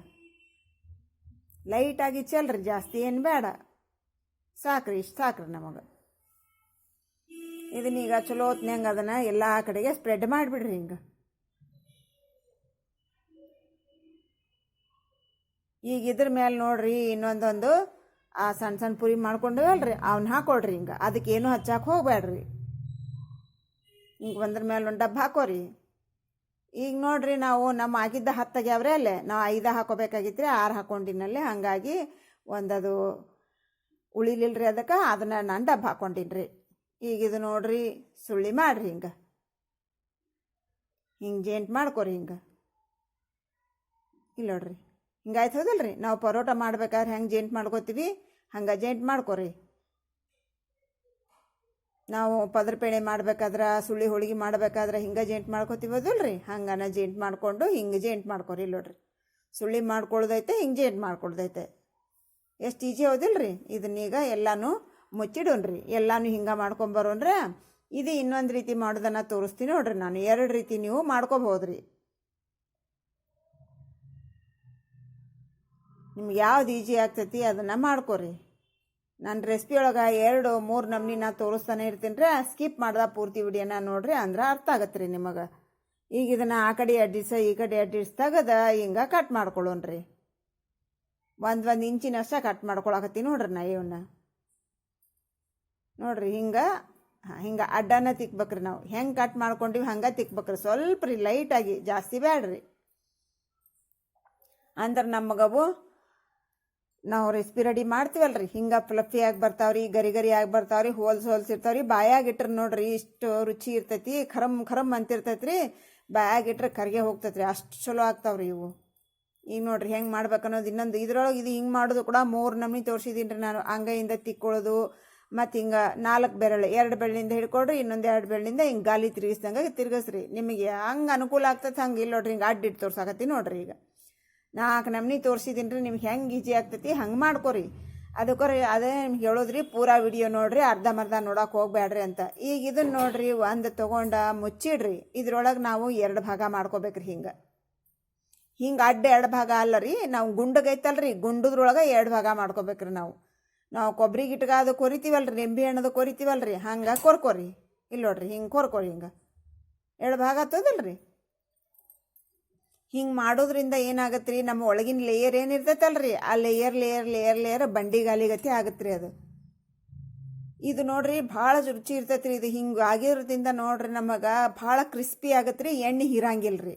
ಲೈಟಾಗಿ ಚೆಲ್ರಿ ಜಾಸ್ತಿ, ಏನು ಬೇಡ ಸಾಕ್ರಿ ಇಷ್ಟು ಸಾಕ್ರಿ ನಮಗೆ. ಇದನ್ನೀಗ ಚಲೋ ಹೊತ್ನಂಗೆ ಅದನ್ನು ಎಲ್ಲ ಕಡೆಗೆ ಸ್ಪ್ರೆಡ್ ಮಾಡಿಬಿಡ್ರಿ ಹಿಂಗೆ. ಈಗ ಇದ್ರ ಮೇಲೆ ನೋಡ್ರಿ ಇನ್ನೊಂದೊಂದು, ಆ ಸಣ್ಣ ಸಣ್ಣ ಪುರಿ ಮಾಡ್ಕೊಂಡವಲ್ರಿ ಅವನ್ನ ಹಾಕೊಳ್ರಿ ಹಿಂಗೆ. ಅದಕ್ಕೇನು ಹಚ್ಚಾಕೆ ಹೋಗ್ಬೇಡ್ರಿ ಹಿಂಗೆ ಒಂದ್ರ ಮೇಲೆ ಒಂದು ಡಬ್ಬ ಹಾಕೋರಿ. ಈಗ ನೋಡ್ರಿ ನಾವು ನಮ್ಮ ಆಗಿದ್ದ ಹತ್ತಾಗ್ಯಾವ್ರೆ ಅಲ್ಲೇ. ನಾವು ಐದು ಹಾಕೋಬೇಕಾಗಿತ್ತು ಆರು ಹಾಕೊಂಡಿನಲ್ಲಿ. ಹಾಗಾಗಿ ಒಂದದು ಉಳಿಲಿಲ್ರಿ ಅದಕ್ಕೆ, ಅದನ್ನು ನಾನು ಡಬ್ಬ ಹಾಕೊಂಡಿನ್ರಿ. ಈಗ ಇದು ನೋಡ್ರಿ, ಸುಳ್ಳಿ ಮಾಡ್ರಿ ಹಿಂಗೆ. ಹಿಂಗೆ ಜೇಂಟ್ ಮಾಡ್ಕೊರಿ ಹಿಂಗೆ. ಇಲ್ಲ ನೋಡ್ರಿ ಹಿಂಗಾಯ್ತು ಹೌದಲ್ರಿ? ನಾವು ಪರೋಟ ಮಾಡ್ಬೇಕಾದ್ರೆ ಹೆಂಗೆ ಜೇಂಟ್ ಮಾಡ್ಕೋತೀವಿ, ಹಂಗೆ ಜೇಂಟ್ ಮಾಡ್ಕೊರಿ. ನಾವು ಪದರಪೇಣೆ ಮಾಡ್ಬೇಕಾದ್ರೆ, ಸುಳ್ಳಿ ಹೋಳಿಗೆ ಮಾಡ್ಬೇಕಾದ್ರೆ ಹಿಂಗೆ ಜೇಂಟ್ ಮಾಡ್ಕೋತೀವಿ ಹೌದಲ್ರಿ ಹಂಗನ ಜೇಂಟ್ ಮಾಡಿಕೊಂಡು ಹಿಂಗೆ ಜೇಂಟ್ ಮಾಡ್ಕೊರಿ ನೋಡ್ರಿ. ಸುಳ್ಳಿ ಮಾಡ್ಕೊಳ್ದೈತೆ, ಹಿಂಗೆ ಜೇಂಟ್ ಮಾಡ್ಕೊಳ್ದೈತೆ. ಎಷ್ಟು ಈಜಿ ಹೌದಿಲ್ರಿ? ಇದನ್ನೀಗ ಎಲ್ಲನೂ ಮುಚ್ಚಿಡೋಣ್ರಿ. ಎಲ್ಲನೂ ಹಿಂಗೆ ಮಾಡ್ಕೊಂಬರೋಣ್ರೆ. ಇದು ಇನ್ನೊಂದು ರೀತಿ ಮಾಡೋದನ್ನು ತೋರಿಸ್ತೀನಿ ನೋಡ್ರಿ ನಾನು. ಎರಡು ರೀತಿ ನೀವು ಮಾಡ್ಕೋಬೋದ್ರಿ. ನಿಮ್ಗೆ ಯಾವ್ದು ಈಜಿ ಆಗ್ತೈತಿ ಅದನ್ನು ಮಾಡ್ಕೊರಿ. ನನ್ನ ರೆಸಿಪಿ ಒಳಗೆ ಎರಡು, ಮೂರು ನಮ್ನಿ ನಾ ತೋರಿಸ್ತಾನೆ ಇರ್ತೀನಿ ರೀ. ಸ್ಕಿಪ್ ಮಾಡ್ದೆ ಪೂರ್ತಿ ವಿಡಿಯೋನ ನೋಡ್ರಿ ಅಂದ್ರೆ ಅರ್ಥ ಆಗತ್ತೆ ರೀ ನಿಮಗೆ. ಈಗ ಇದನ್ನು ಆ ಕಡೆ ಅಡ್ಡಿಸ, ಈ ಕಡೆ ಅಡ್ಡಿಸ್ ತೆಗದ, ಹಿಂಗೆ ಕಟ್ ಮಾಡ್ಕೊಳ್ಳೋಣ್ರಿ ಒಂದು ಒಂದು ಇಂಚಿನಷ್ಟ ಕಟ್ ಮಾಡ್ಕೊಳಕತ್ತೀನಿ ನೋಡ್ರಿ ನಾ ಇವನ್ನ ನೋಡ್ರಿ ಹಿಂಗೆ ಹಿಂಗೆ ಅಡ್ಡನ ತಿಕ್ಬೇಕ್ರಿ ನಾವು. ಹೆಂಗೆ ಕಟ್ ಮಾಡ್ಕೊಂಡಿವಿ ಹಂಗೆ ತಿಕ್ಬೇಕ್ರಿ. ಸ್ವಲ್ಪ ರೀ ಲೈಟಾಗಿ ಜಾಸ್ತಿ ಬೇಡ್ರಿ ಅಂದ್ರೆ ನಮಗವು ನಾವು ರೆಸಿಪಿ ರೆಡಿ ಮಾಡ್ತೀವಲ್ರಿ. ಹಿಂಗೆ ಆಗಿ ಬರ್ತಾವ್ರಿ, ಗರಿ ಗರಿ ಆಗಿ ಬರ್ತಾವ್ರಿ ಹೋಲ್ಸ್ ಹೋಲ್ಸ್ ಇರ್ತಾವ್ರಿ. ಬಾಯಾಗ ಇಟ್ರೆ ನೋಡ್ರಿ ಇಷ್ಟು ರುಚಿ ಇರ್ತೈತಿ ಖರಮ್ ಖರಮ್ ಅಂತಿರ್ತೈತ್ರಿ ರೀ ಬಾಯಾಗ ಇಟ್ರೆ ಕರಿಗೆ ಹೋಗ್ತೈತ್ರಿ. ಅಷ್ಟು ಚಲೋ ಆಗ್ತಾವ್ರಿ ಇವು. ಈಗ ನೋಡ್ರಿ ಹೆಂಗೆ ಮಾಡ್ಬೇಕು ಅನ್ನೋದು ಇನ್ನೊಂದು ಇದ್ರೊಳಗೆ ಇದು ಹಿಂಗೆ ಮಾಡೋದು ಕೂಡ ಮೂರು ನಮ್ನಿ ತೋರಿಸಿದ್ದೀನಿ ರೀ ನಾನು. ಅಂಗೈಯಿಂದ ತಿಕ್ಕೊಳ್ಳೋದು, ಮತ್ತು ಹಿಂಗೆ ನಾಲ್ಕು ಬೆರಳು, ಎರಡು ಬೆರಳಿಂದ ಹಿಡ್ಕೊಡ್ರಿ, ಇನ್ನೊಂದು ಎರಡು ಬೆರಳಿಂದ ಹಿಂಗೆ ಗಾಲಿ ತಿರುಗಿಸ್ದಂಗೆ ತಿರ್ಗಿಸ್ರಿ. ನಿಮಗೆ ಹಂಗೆ ಅನುಕೂಲ ಆಗ್ತೈತೆ ಹಂಗೆ ಇಲ್ಲ ನೋಡ್ರಿ ಹಿಂಗೆ ಅಡ್ಡಿಟ್ಟು ತೋರ್ಸಾಕತ್ತಿ ನೋಡ್ರಿ ಈಗ. ನಾಲ್ಕು ನಮ್ನಿ ತೋರಿಸಿದ್ದೀನಿ ರೀ ನಿಮ್ಗೆ ಹೆಂಗೆ ಈಜಿ ಆಗ್ತೈತಿ? ಹಂಗೆ ಮಾಡ್ಕೊರಿ. ಅದಕ್ಕೋರಿ ಅದೇ ನಿಮ್ಗೆ ಹೇಳೋದ್ರಿ, ಪೂರಾ ವಿಡಿಯೋ ನೋಡ್ರಿ ಅರ್ಧಂಬರ್ಧ ನೋಡೋಕೆ ಹೋಗ್ಬೇಡ್ರಿ ಅಂತ. ಈಗ ಇದನ್ನ ನೋಡ್ರಿ, ಒಂದು ತೊಗೊಂಡ ಮುಚ್ಚಿಡ್ರಿ. ಇದ್ರೊಳಗೆ ನಾವು ಎರಡು ಭಾಗ ಮಾಡ್ಕೋಬೇಕ್ರಿ ಹಿಂಗೆ. ಹಿಂಗೆ ಅಡ್ಡ ಎರಡು ಭಾಗ ಅಲ್ಲ ರೀ ನಾವು ಗುಂಡಗೈತಲ್ರಿ, ಗುಂಡದ್ರೊಳಗೆ ಎರಡು ಭಾಗ ಮಾಡ್ಕೋಬೇಕ್ರಿ ನಾವು. ನಾವು ಕೊಬ್ಬರಿ ಗಿಟ್ಗ ಅದು ಕೊರಿತೀವಲ್ರಿ, ನಿಂಬೆ ಹಣ್ಣದು ಕೊರಿತೀವಲ್ರಿ, ಹಂಗೆ ಕೊರ್ಕೊರಿ. ಇಲ್ಲಿ ನೋಡ್ರಿ, ಹಿಂಗೆ ಕೊರ್ಕೊರಿ ಹಿಂಗೆ. ಎರಡು ಭಾಗ ಆಗ್ತದಲ್ರಿ ಹಿಂಗೆ ಮಾಡೋದ್ರಿಂದ ಏನಾಗತ್ತೆ ರೀ ನಮ್ಮ ಒಳಗಿನ ಲೇಯರ್ ಏನಿರ್ತೈತಲ್ರಿ ಆ ಲೇಯರ್ ಲೇಯರ್ ಲೇಯರ್ ಲೇಯರ್ ಬಂಡಿಗಾಲಿಗತಿ ಆಗತ್ತೆ ರೀ ಅದು. ಇದು ನೋಡ್ರಿ ಭಾಳ ರುಚಿ ಇರ್ತೈತೆ ರೀ ಇದು. ಹಿಂಗೆ ಆಗಿರೋದ್ರಿಂದ ನೋಡ್ರಿ ನಮಗೆ ಭಾಳ ಕ್ರಿಸ್ಪಿ ಆಗತ್ತೆ ರೀ ಎಣ್ಣೆ ಹೀರಂಗಿಲ್ಲ ರೀ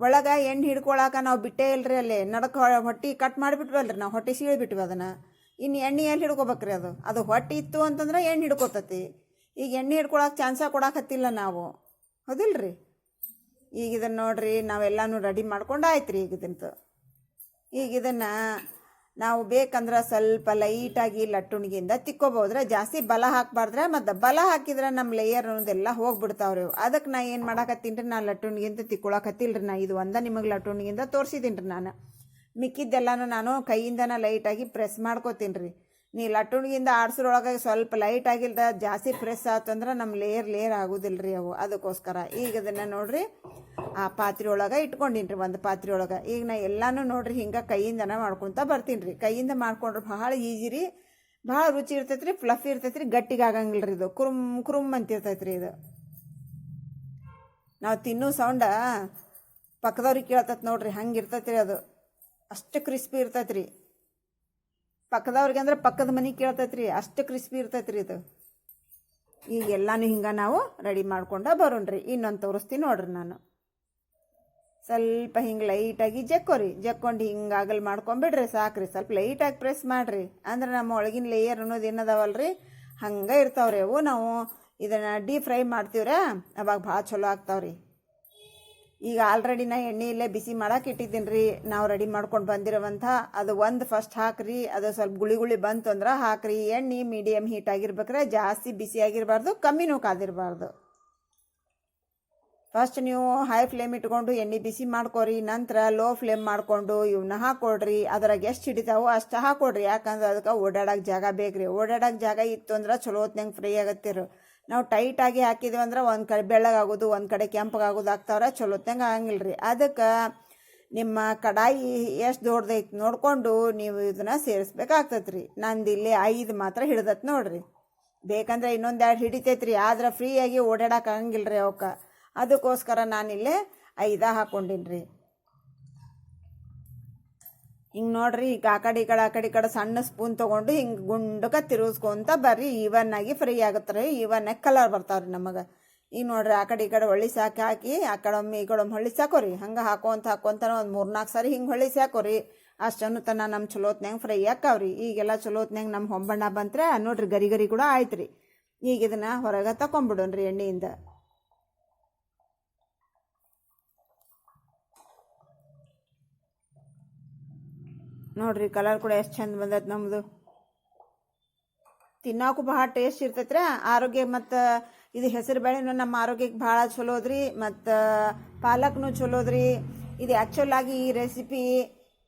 ಒಳಗೆ ಎಣ್ಣೆ ಹಿಡ್ಕೊಳಕ ನಾವು ಬಿಟ್ಟೇ ಇಲ್ರಿ ಅಲ್ಲಿ. ನಡಕ ಹೊಟ್ಟೆ ಕಟ್ ಮಾಡಿಬಿಟ್ವಲ್ರಿ ನಾವು, ಹೊಟ್ಟೆ ಸೀಳ್ಬಿಟ್ವಿ ಅದನ್ನು. ಇನ್ನು ಎಣ್ಣೆ ಎಲ್ಲಿ ಹಿಡ್ಕೋಬೇಕ್ರಿ ಅದು? ಅದು ಹೊಟ್ಟೆ ಇತ್ತು ಅಂತಂದ್ರೆ ಎಣ್ಣೆ ಹಿಡ್ಕೋತತಿ. ಈಗ ಎಣ್ಣೆ ಹಿಡ್ಕೊಳಕ್ಕೆ ಚಾನ್ಸ ಕೊಡಕತ್ತಿಲ್ಲ ನಾವು. ಹೌದಿಲ್ರಿ? ಈಗ ಇದನ್ನು ನೋಡ್ರಿ, ನಾವೆಲ್ಲನೂ ರೆಡಿ ಮಾಡ್ಕೊಂಡು ಆಯ್ತು ರೀ ಈಗ ಇದನ್ನು ಈಗ ಇದನ್ನು ನಾವು ಬೇಕಂದ್ರೆ ಸ್ವಲ್ಪ ಲೈಟಾಗಿ ಲಟ್ಟುಣಿಗಿಂದ ತಿಕ್ಕೋಬೋದ್ರೆ ಜಾಸ್ತಿ ಬಲ ಹಾಕ್ಬಾರ್ದ್ರೆ, ಮತ್ತು ಬಲ ಹಾಕಿದ್ರೆ ನಮ್ಮ ಲೇಯರ್ ಅನ್ನೋದೆಲ್ಲ ಹೋಗ್ಬಿಡ್ತಾವ್ರಿ. ಅದಕ್ಕೆ ನಾ ಏನು ಮಾಡಾಕತ್ತೀನಿ ರೀ ನಾನು ಲಟ್ಟುಣಿಗಿಂತ ತಿಕ್ಕೊಳಕತ್ತಿಲ್ಲ ರೀ ನಾ. ಇದು ಒಂದ ನಿಮಗೆ ಲಟ್ಟುಣಿಗಿಂದ ತೋರಿಸಿದ್ದೀನಿ ರೀ ನಾನು. ಮಿಕ್ಕಿದ್ದೆಲ್ಲನೂ ನಾನು ಕೈಯಿಂದನ ಲೈಟಾಗಿ ಪ್ರೆಸ್ ಮಾಡ್ಕೋತೀನಿ ರೀ ನೀ ಲಟ್ಟುಣಿಗಿಂದ ಆಡ್ಸೋರೊಳಗೆ ಸ್ವಲ್ಪ ಲೈಟ್ ಆಗಿಲ್ದ ಜಾಸ್ತಿ ಪ್ರೆಸ್ ಆತಂದ್ರೆ ನಮ್ಮ ಲೇಯರ್ ಲೇಯರ್ ಆಗೋದಿಲ್ಲ ರೀ ಅವು. ಅದಕ್ಕೋಸ್ಕರ ಈಗ ಅದನ್ನು ನೋಡ್ರಿ. ಆ ಪಾತ್ರೆ ಒಳಗೆ ಇಟ್ಕೊಂಡಿನ್ರಿ ಒಂದು ಪಾತ್ರೆ ಒಳಗೆ ಈಗ ನಾ ಎಲ್ಲನೂ ನೋಡ್ರಿ ಹಿಂಗೆ ಕೈಯಿಂದನ ಮಾಡ್ಕೊತ ಬರ್ತೀನಿ ರೀ ಕೈಯಿಂದ ಮಾಡ್ಕೊಂಡ್ರೆ ಭಾಳ ಈಜಿ ರೀ. ಭಾಳ ರುಚಿ ಇರ್ತೈತೆ ರೀ ಫ್ಲಫಿ ಇರ್ತೈತೆ ರೀ ಗಟ್ಟಿಗೆ ಆಗಂಗಿಲ್ಲ ರೀ ಇದು. ಕುರುಮ್ ಕುರುಮ್ ಅಂತಿರ್ತೈತೆ ರೀ ಇದು. ನಾವು ತಿನ್ನೋ ಸೌಂಡ ಪಕ್ಕದವ್ರಿಗೆ ಕೇಳ್ತೈತೆ ನೋಡ್ರಿ, ಹಂಗೆ ಇರ್ತೈತೆ ರೀ ಅದು. ಅಷ್ಟು ಕ್ರಿಸ್ಪಿ ಇರ್ತೈತೆ ರೀ ಪಕ್ಕದವ್ರಿಗೆ ಅಂದ್ರೆ ಪಕ್ಕದ ಮನೆ ಕೇಳ್ತೈತ್ರಿ, ಅಷ್ಟು ಕ್ರಿಸ್ಪಿ ಇರ್ತೈತ್ರಿ ಇದು. ಈಗ ಎಲ್ಲಾನು ಹಿಂಗೆ ನಾವು ರೆಡಿ ಮಾಡ್ಕೊಂಡ ಬರೋಣ್ರಿ. ಇನ್ನೊಂದು ತೋರಿಸ್ತೀನಿ ನೋಡ್ರಿ ನಾನು. ಸ್ವಲ್ಪ ಹಿಂಗೆ ಲೈಟಾಗಿ ಜಕ್ಕೋರಿ. ಜಕ್ಕೊಂಡು ಹಿಂಗೆ ಆಗಲ್ ಮಾಡ್ಕೊಂಬಿಡ್ರಿ ಸಾಕ್ರಿ. ಸ್ವಲ್ಪ ಲೈಟಾಗಿ ಪ್ರೆಸ್ ಮಾಡಿರಿ. ಅಂದ್ರೆ ನಮ್ಮ ಒಳಗಿನ ಲೇಯರ್ ಅನ್ನೋದು ಏನದಾವಲ್ರಿ? ಹಂಗೆ ಇರ್ತಾವ್ರಿ ಅವು. ನಾವು ಇದನ್ನು ಡೀಪ್ ಫ್ರೈ ಮಾಡ್ತೀವ್ರಾ? ಅವಾಗ ಭಾಳ ಚಲೋ ಆಗ್ತಾವ್ರಿ. ಈಗ ಆಲ್ರೆಡಿ ನಾ ಎಣ್ಣೆ ಇಲ್ಲೇ ಬಿಸಿ ಮಾಡಕ್ಕೆ ಇಟ್ಟಿದ್ದೀನಿ ರೀ ನಾವು ರೆಡಿ ಮಾಡ್ಕೊಂಡು ಬಂದಿರೋವಂಥ ಅದು ಒಂದು ಫಸ್ಟ್ ಹಾಕ್ರಿ. ಅದು ಸ್ವಲ್ಪ ಗುಳಿ ಗುಳಿ ಬಂತು ಅಂದ್ರೆ ಹಾಕ್ರಿ. ಎಣ್ಣೆ ಮೀಡಿಯಮ್ ಹೀಟ್ ಆಗಿರ್ಬೇಕ್ರೆ ಜಾಸ್ತಿ ಬಿಸಿ ಆಗಿರಬಾರ್ದು ಕಮ್ಮಿನೂ ಕಾದಿರಬಾರ್ದು ಫಸ್ಟ್ ನೀವು ಹೈ ಫ್ಲೇಮ್ ಇಟ್ಕೊಂಡು ಎಣ್ಣೆ ಬಿಸಿ ಮಾಡ್ಕೊರಿ. ನಂತರ ಲೋ ಫ್ಲೇಮ್ ಮಾಡಿಕೊಂಡು ಇವನ್ನ ಹಾಕೊಡ್ರಿ. ಅದ್ರಾಗ ಎಷ್ಟು ಹಿಡಿತಾವೋ ಅಷ್ಟು ಹಾಕೊಡ್ರಿ. ಯಾಕಂದ್ರೆ ಅದಕ್ಕೆ ಓಡಾಡೋಕೆ ಜಾಗ ಬೇಕ್ರಿ. ಓಡಾಡೋಕೆ ಜಾಗ ಇತ್ತು ಅಂದ್ರೆ ಚಲೋ ಹೊತ್ನಂಗೆ ಫ್ರೈ ಆಗತ್ತಿರು. ನಾವು ಟೈಟಾಗಿ ಹಾಕಿದ್ವಿ ಅಂದ್ರೆ ಒಂದು ಕಡೆ ಬೆಳ್ಳಗಾಗೋದು, ಒಂದು ಕಡೆ ಕೆಂಪಗಾಗೋದು ಆಗ್ತಾವ್ರೆ, ಚಲೋ ಹೊತ್ನಂಗೆ ಆಗಂಗಿಲ್ಲ ರೀ ಅದಕ್ಕೆ ನಿಮ್ಮ ಕಡಾಯಿ ಎಷ್ಟು ದೊಡ್ಡದೈತಿ ನೋಡಿಕೊಂಡು ನೀವು ಇದನ್ನು ಸೇರಿಸ್ಬೇಕಾಗ್ತೈತೆ ರೀ ನಂದು ಇಲ್ಲಿ ಐದು ಮಾತ್ರ ಹಿಡ್ದತ್ ನೋಡ್ರಿ. ಬೇಕಂದ್ರೆ ಇನ್ನೊಂದು ಎರಡು ಹಿಡಿತೈತ್ರಿ. ಆದ್ರೆ ಫ್ರೀಯಾಗಿ ಓಡಾಡೋಕ್ಕಾಗಂಗಿಲ್ಲ ರೀ ಅವಕ್ಕೆ. ಅದಕ್ಕೋಸ್ಕರ ನಾನಿಲ್ಲೇ ಐದ ಹಾಕ್ಕೊಂಡಿನಿ ರೀ ಹಿಂಗೆ ನೋಡ್ರಿ ಈಗ ಆ ಕಡೆ ಈ ಕಡೆ ಆ ಕಡೆ ಈ ಕಡೆ ಸಣ್ಣ ಸ್ಪೂನ್ ತೊಗೊಂಡು ಹಿಂಗೆ ಗುಂಡಕ್ಕೆ ತಿರುಗಿಸ್ಕೊಂತ ಬರ್ರಿ. ಈವನ್ ಆಗಿ ಫ್ರೈ ಆಗುತ್ತೆ ರೀ ಈವನ್ ಆಗಿ ಕಲರ್ ಬರ್ತಾವ್ರಿ ನಮಗೆ. ಈಗ ನೋಡ್ರಿ ಆ ಕಡೆ ಈ ಕಡೆ ಹೊಳ್ಳಿ ಸಾಕಿ ಹಾಕಿ, ಆ ಕಡೆ ಒಮ್ಮೆ ಈ ಒಮ್ಮೆ ಸಾಕೋರಿ. ಹಾಕೋರಿ ಹಂಗೆ ಹಾಕೋಂತ ಹಾಕೋಂತ ಒಂದು ಮೂರು ನಾಲ್ಕು ಸಾರಿ ಹಿಂಗೆ ಹೊಳ್ಳಿ ಸಾಕೋರಿ. ಅಷ್ಟನ್ನು ತನ ನಮ್ಮ ಚಲೋತ್ನ್ಯಾಗ ಫ್ರೈ ಹಾಕಾವ್ರಿ ಈಗೆಲ್ಲ ಚಲೋತ್ನ್ಯಾಗ ನಮ್ಮ ಹೊಂಬಣ್ಣ ಬಂತ್ರೆ, ನೋಡ್ರಿ ಗರಿ ಗರಿ ಕೂಡ ಆಯ್ತು ರೀ ಈಗ ಇದನ್ನು ಹೊರಗೆ ತಗೊಂಬಿಡೋಣ್ರಿ ಎಣ್ಣೆಯಿಂದ. ನೋಡ್ರಿ ಕಲರ್ ಕೂಡ ಎಷ್ಟು ಚಂದ ಬಂದೈತೆ ನಮ್ಮದು ತಿನ್ನೋಕು ಭಾಳ ಟೇಸ್ಟ್ ಇರ್ತೈತ್ರ, ಆರೋಗ್ಯ ಮತ್ತು ಇದು ಹೆಸರು ಬೇಳೆನೂ ನಮ್ಮ ಆರೋಗ್ಯಕ್ಕೆ ಭಾಳ ಚಲೋದ್ರಿ, ಮತ್ತು ಪಾಲಕ್ನು ಚಲೋದ್ರಿ. ಇದು ಆ್ಯಕ್ಚುಲ್ ಆಗಿ ಈ ರೆಸಿಪಿ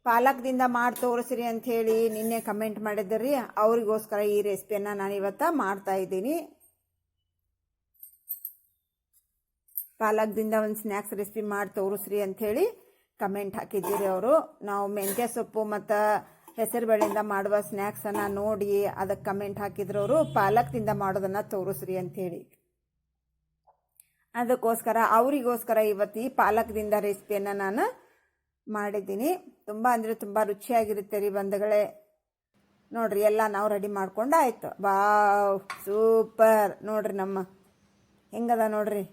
ಪಾಲಕ್ದಿಂದ ಮಾಡಿ ತೋರಿಸ್ರಿ ಅಂಥೇಳಿ ನಿನ್ನೆ ಕಮೆಂಟ್ ಮಾಡಿದ್ರಿ, ಅವರಿಗೋಸ್ಕರ ಈ ರೆಸಿಪಿಯನ್ನು ನಾನು ಇವತ್ತು ಮಾಡ್ತಾ ಇದ್ದೀನಿ. ಪಾಲಕ್ದಿಂದ ಒಂದು ಸ್ನ್ಯಾಕ್ಸ್ ರೆಸಿಪಿ ಮಾಡಿ ತೋರಿಸ್ರಿ ಅಂಥೇಳಿ. ಕಮೆಂಟ್ ಹಾಕಿದ್ದೀರಿ ಅವರು. ನಾವು ಮೆಂತ್ಯ ಸೊಪ್ಪು ಮತ್ತು ಹೆಸರುಬೇಳೆಯಿಂದ ಮಾಡುವ ಸ್ನ್ಯಾಕ್ಸನ್ನು ನೋಡಿ ಅದಕ್ಕೆ ಕಮೆಂಟ್ ಹಾಕಿದ್ರು ಅವರು. ಪಾಲಕ್ದಿಂದ ಮಾಡೋದನ್ನು ತೋರಿಸ್ರಿ ಅಂಥೇಳಿ. ಅದಕ್ಕೋಸ್ಕರ, ಅವರಿಗೋಸ್ಕರ ಇವತ್ತು ಈ ಪಾಲಕ್ದಿಂದ ರೆಸಿಪಿಯನ್ನು ನಾನು ಮಾಡಿದ್ದೀನಿ. ತುಂಬ ಅಂದರೆ ತುಂಬ ರುಚಿಯಾಗಿರುತ್ತೆ ರೀ ಬಂಧುಗಳೇ. ನೋಡ್ರಿ, ಎಲ್ಲ ನಾವು ರೆಡಿ ಮಾಡ್ಕೊಂಡು ಆಯಿತು. ವಾವ್ ಸೂಪರ್ ನೋಡ್ರಿ ನಮ್ಮ, ಹೆಂಗದ ನೋಡ್ರಿ?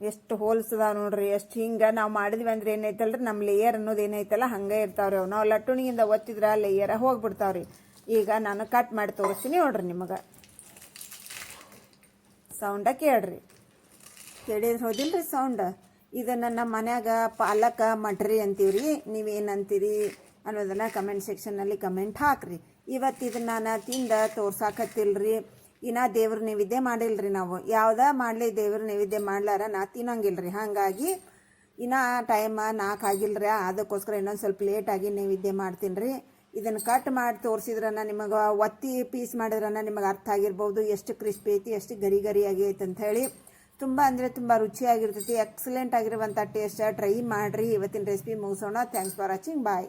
ಎಷ್ಟು ಹೋಲ್ಸದ ನೋಡ್ರಿ, ಎಷ್ಟು ಹಿಂಗ ನಾವು ಮಾಡಿದ್ವಿ ಅಂದ್ರೆ ಏನೈತಲ್ರಿ ನಮ್ಮ ಲೇಯರ್ ಅನ್ನೋದು ಏನೈತಲ್ಲ ಹಂಗೆ ಇರ್ತಾವ್ರಿ ಅವು. ನಾವು ಲಟ್ಟುಣಿಯಿಂದ ಒತ್ತಿದ್ರೆ ಲೇಯರ ಹೋಗ್ಬಿಡ್ತಾವ್ರಿ. ಈಗ ನಾನು ಕಟ್ ಮಾಡಿ ತೋರಿಸ್ತೀನಿ ನೋಡ್ರಿ ನಿಮಗೆ. ಸೌಂಡ ಕೇಳ್ರಿ. ಕೇಳಿದ್ರೆ ಹೋದಿಲ್ರಿ ಸೌಂಡ್ ಇದನ್ನು ನಮ್ಮ ಮನ್ಯಾಗ ಪಾಲಕ ಮಟ್ರಿ ಅಂತೀವ್ರಿ. ನೀವೇನಂತೀರಿ ಅನ್ನೋದನ್ನು ಕಮೆಂಟ್ ಸೆಕ್ಷನ್ನಲ್ಲಿ ಕಮೆಂಟ್ ಹಾಕ್ರಿ. ಇವತ್ತು ನಾನು ತಿಂದ ತೋರ್ಸಾಕತ್ತಿಲ್ರಿ. ಇನ್ನ ದೇವ್ರ ನೈವೇದ್ಯ ಮಾಡಿಲ್ರಿ ನಾವು. ಯಾವ್ದ ಮಾಡ್ಲಿ ದೇವ್ರ ನೈವೇದ್ಯ ಮಾಡ್ಲಾರ ನಾ ತಿನ್ನಂಗಿಲ್ರಿ. ಹಾಗಾಗಿ ಇನ್ನ ಟೈಮ್ ನಾಲ್ಕು ಆಗಿಲ್ರಿ. ಅದಕ್ಕೋಸ್ಕರ ಇನ್ನೊಂದು ಸ್ವಲ್ಪ ಲೇಟಾಗಿ ನೈವೇದ್ಯ ಮಾಡ್ತೀನಿ ಇದನ್ನು ಕಟ್ ಮಾಡಿ ತೋರಿಸಿದ್ರನ್ನ ನಿಮಗೆ ಒತ್ತಿ ಪೀಸ್ ಮಾಡಿದ್ರನ್ನ ನಿಮಗೆ ಅರ್ಥ ಆಗಿರ್ಬೋದು. ಎಷ್ಟು ಕ್ರಿಸ್ಪಿ ಐತಿ, ಎಷ್ಟು ಗರಿ ಗರಿ ಆಗೈತೆ ಅಂತ ಹೇಳಿ. ತುಂಬ ಅಂದರೆ ತುಂಬ ರುಚಿಯಾಗಿರ್ತೈತಿ. ಎಕ್ಸಲೆಂಟ್ ಆಗಿರುವಂಥ ಟೇಸ್ಟ್ ಟ್ರೈ ಮಾಡಿರಿ. ಇವತ್ತಿನ ರೆಸಿಪಿ ಮುಗಿಸೋಣ. Thanks for watching bye